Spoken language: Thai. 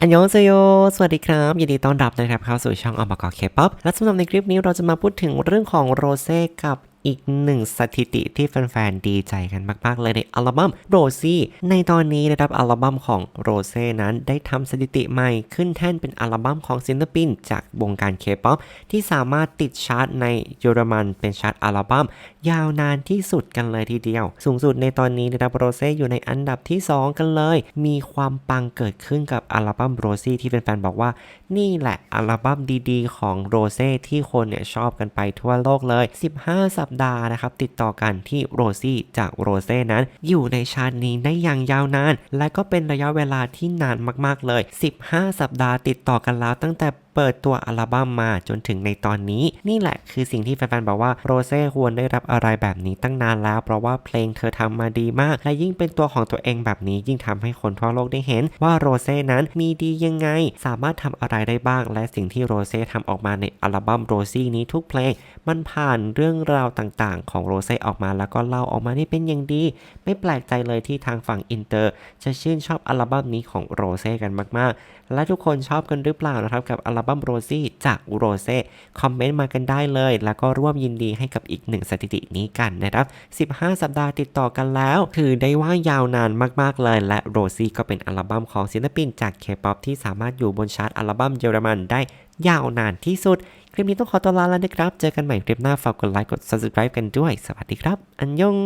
อันยองเซโย สวัสดีครับ ยินดีต้อนรับนะครับเข้าสู่ช่องอมกอเคป๊อปและสำหรับในคลิปนี้เราจะมาพูดถึงเรื่องของโรเซ่กับ อีกหนึ่งสถิติที่แฟนๆดีใจกันมากๆ เลยในอัลบั้มโรซี่ในตอนนี้นะครับอัลบั้มของโรเซ่นั้นได้ทำสถิติใหม่ขึ้นแท่นเป็นอัลบั้มของศิลปิน จากวงการเคป๊อปที่สามารถติดชาร์ตในเยอรมันเป็นชาร์ตอัลบั้มยาวนานที่สุดกันเลยทีเดียว สูงสุดในตอนนี้นะครับโรเซ่อยู่ในอันดับที่ 2 กันเลย มีความปังเกิดขึ้นกับอัลบั้มโรซี่ที่แฟนๆบอกว่า นี่แหละอัลบั้มดีๆ ของโรเซ่ที่คนเนี่ยชอบกันไปทั่วโลกเลย 15 สัปปดาห์นะครับติดต่อกันที่โรซี่จากโรเซ่นั้น อยู่ในชาตินี้ได้อย่างยาวนาน และก็เป็นระยะเวลาที่นานมากๆเลย 15 สัปดาห์ติดต่อกันแล้วตั้งแต่ เปิดตัวอัลบั้มมาจนถึงในตอนนี้ นี่แหละคือสิ่งที่แฟนๆบอกว่าโรเซ่ควรได้รับอะไรแบบนี้ตั้งนานแล้ว เพราะว่าเพลงเธอทำมาดีมาก และยิ่งเป็นตัวของตัวเองแบบนี้ยิ่งทำให้คนทั่วโลกได้เห็นว่าโรเซ่นั้นมีดียังไง สามารถทำอะไรได้บ้าง และสิ่งที่โรเซ่ทำออกมาในอัลบั้มโรซี่นี้ทุกเพลง มันผ่านเรื่องราวต่างๆ ของโรเซ่ออกมาแล้วก็เล่าออกมาได้เป็นอย่างดี ไม่แปลกใจเลยที่ทางฝั่งอินเตอร์ จะชื่นชอบอัลบั้มนี้ของโรเซ่กันมากๆ และทุกคนชอบกันหรือเปล่านะครับกับอัลบั้มโรซี่จากโรเซ่คอมเมนต์มากันได้เลย แล้วก็ร่วมยินดีให้กับอีกหนึ่งสถิตินี้กันนะครับ 15 สัปดาห์ติดต่อกันแล้ว ถือได้ว่ายาวนานมากๆเลย และโรซี่ก็เป็นอัลบั้มของศิลปินจากเคป๊อปที่สามารถอยู่บนชาร์ตอัลบั้มเยอรมันได้ยาวนานที่สุด คลิปนี้ต้องขอตัวลาแล้วนะครับ เจอกันใหม่คลิปหน้า ฝากกดไลค์ กด subscribe กันด้วย สวัสดีครับ อันยง